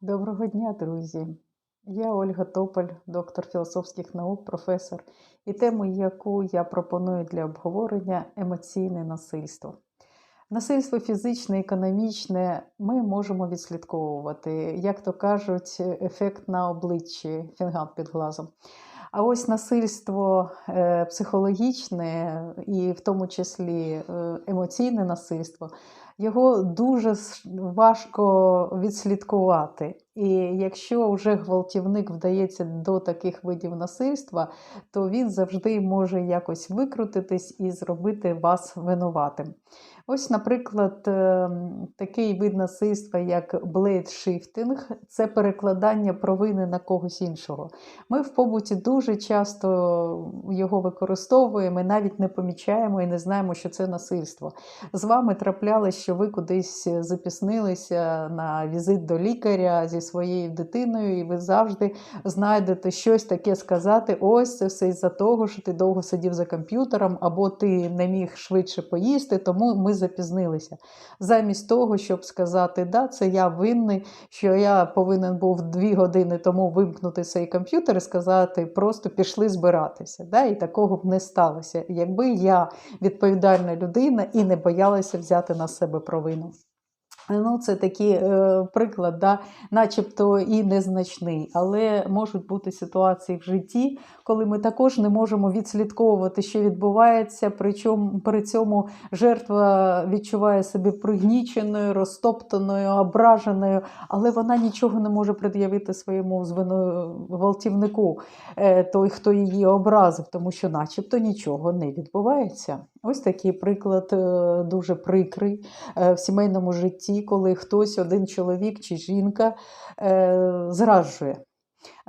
Доброго дня, друзі! Я Ольга Тополь, доктор філософських наук, професор, і тему, яку я пропоную для обговорення емоційне насильство. Насильство фізичне, економічне ми можемо відслідковувати, як то кажуть, ефект на обличчі, фінгал під глазом. А ось насильство е, психологічне і в тому числі е, емоційне насильство, його дуже важко відслідкувати. І якщо вже гвалтівник вдається до таких видів насильства, то він завжди може якось викрутитись і зробити вас винуватим. Ось, наприклад, ем, такий вид насильства, як блейдшифтинг, це перекладання провини на когось іншого. Ми в побуті дуже часто його використовуємо, і навіть не помічаємо і не знаємо, що це насильство. З вами траплялось, що ви кудись запіснилися на візит до лікаря зі своєю дитиною, і ви завжди знайдете щось таке сказати: ось це все із-за того, що ти довго сидів за комп'ютером, або ти не міг швидше поїсти, тому ми запізнилися. Замість того, щоб сказати, да, це я винний, що я повинен був дві години тому вимкнути цей комп'ютер і сказати, просто пішли збиратися. Да? І такого б не сталося, якби я відповідальна людина і не боялася взяти на себе провину. Ну, це такий е, приклад, да, начебто і незначний, але можуть бути ситуації в житті, коли ми також не можемо відслідковувати, що відбувається. Причому при цьому жертва відчуває себе пригніченою, розтоптаною, ображеною, але вона нічого не може пред'явити своєму звину гвалтівнику, е, той, хто її образив, тому що, начебто, нічого не відбувається. Ось такий приклад е, дуже прикрий е, в сімейному житті, коли хтось, один чоловік чи жінка е, зраджує.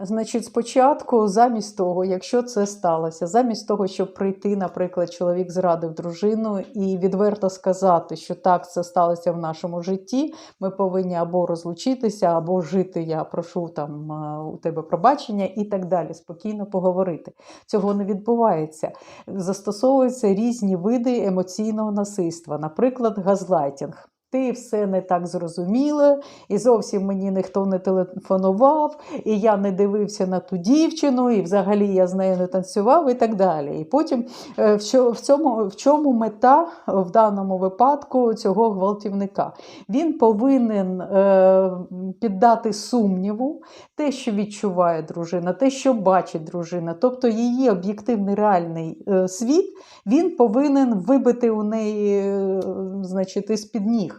Значить, спочатку, замість того, якщо це сталося, замість того, щоб прийти, наприклад, чоловік зрадив дружину і відверто сказати, що так, це сталося в нашому житті, ми повинні або розлучитися, або жити. Я прошу там е, у тебе пробачення і так далі. Спокійно поговорити. Цього не відбувається. Застосовуються різні види емоційного насильства, наприклад, газлайтінг. Ти все не так зрозуміла, і зовсім мені ніхто не телефонував, і я не дивився на ту дівчину, і взагалі я з нею не танцював, і так далі. І потім е, в цьому, в чому мета в даному випадку цього гвалтівника? Він повинен е, піддати сумніву те, що відчуває дружина, те, що бачить дружина, тобто її об'єктивний реальний е, світ, він повинен вибити у неї, е, значить, із-під ніг.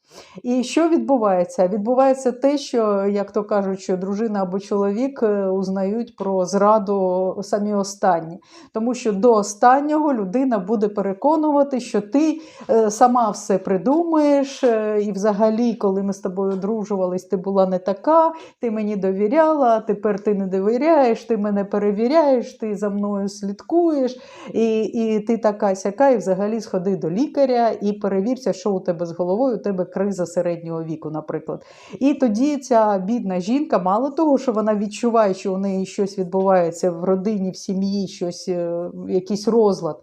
І що відбувається? Відбувається те, що, як то кажуть, що дружина або чоловік е, узнають про зраду самі останні. Тому що до останнього людина буде переконувати, що ти е, сама все придумаєш, е, і взагалі, коли ми з тобою одружувались, ти була не така, ти мені довіряла, тепер ти не довіряєш, ти мене перевіряєш, ти за мною слідкуєш, і, і ти така сяка, і взагалі сходи до лікаря і перевірся, що у тебе з головою, у тебе криза середнього віку, наприклад. І тоді ця бідна жінка, мало того, що вона відчуває, що у неї щось відбувається в родині, в сім'ї, щось, е, якийсь розлад.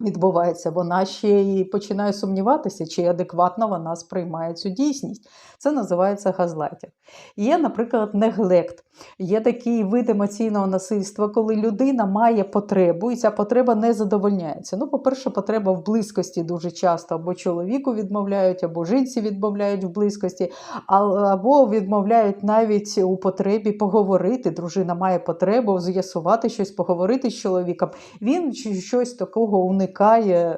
Відбувається, вона ще й починає сумніватися, чи адекватно вона сприймає цю дійсність. Це називається газлайтінг. Є, наприклад, неглект. Є такий вид емоційного насильства, коли людина має потребу, і ця потреба не задовольняється. Ну, по-перше, потреба в близькості дуже часто або чоловіку відмовляють, або жінці відмовляють в близькості, або відмовляють навіть у потребі поговорити. Дружина має потребу з'ясувати щось, поговорити з чоловіком. Він щось такого уникає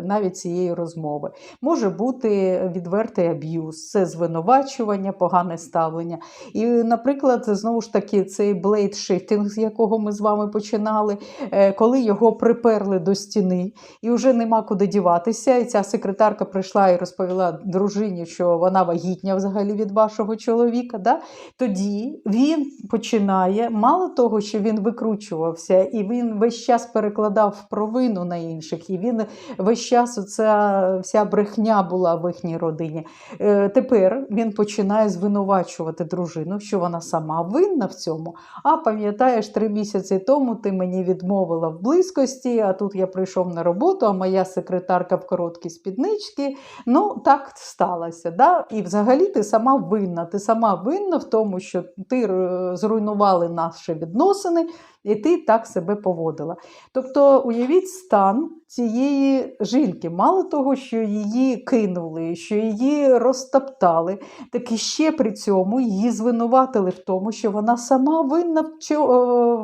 навіть цієї розмови. Може бути відвертий аб'юз, це звинувачування, погане ставлення. І, наприклад, знову ж таки, цей блейд шифтинг, з якого ми з вами починали, е, коли його приперли до стіни, і вже нема куди діватися. І ця секретарка прийшла і розповіла дружині, що вона вагітня взагалі від вашого чоловіка. Да? Тоді він починає, мало того, що він викручувався, і він весь час перекладав провину на інших, і він весь час ця вся брехня була в їхній родині. Е, Тепер він починає звинувачувати дружину, що вона сама винна в цьому. А пам'ятаєш, три місяці тому ти мені відмовила в близькості, а тут я прийшов на роботу, а моя секретарка в короткій спідничці. Ну, так сталося. Да? І взагалі ти сама винна. Ти сама винна в тому, що ти е, зруйнували наші відносини, і ти так себе поводила. Тобто, уявіть стан цієї жінки, мало того, що її кинули, що її розтоптали, так і ще при цьому її звинуватили в тому, що вона сама винна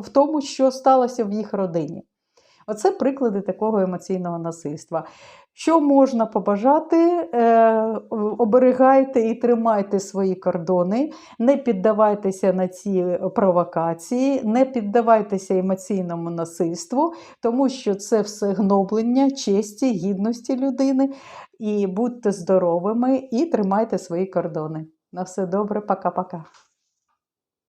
в, тому, що сталося в їх родині. Оце приклади такого емоційного насильства. Що можна побажати? Е, оберігайте і тримайте свої кордони, не піддавайтеся на ці провокації, не піддавайтеся емоційному насильству, тому що це все гноблення честі, гідності людини. І будьте здоровими і тримайте свої кордони. На все добре, пока-пока.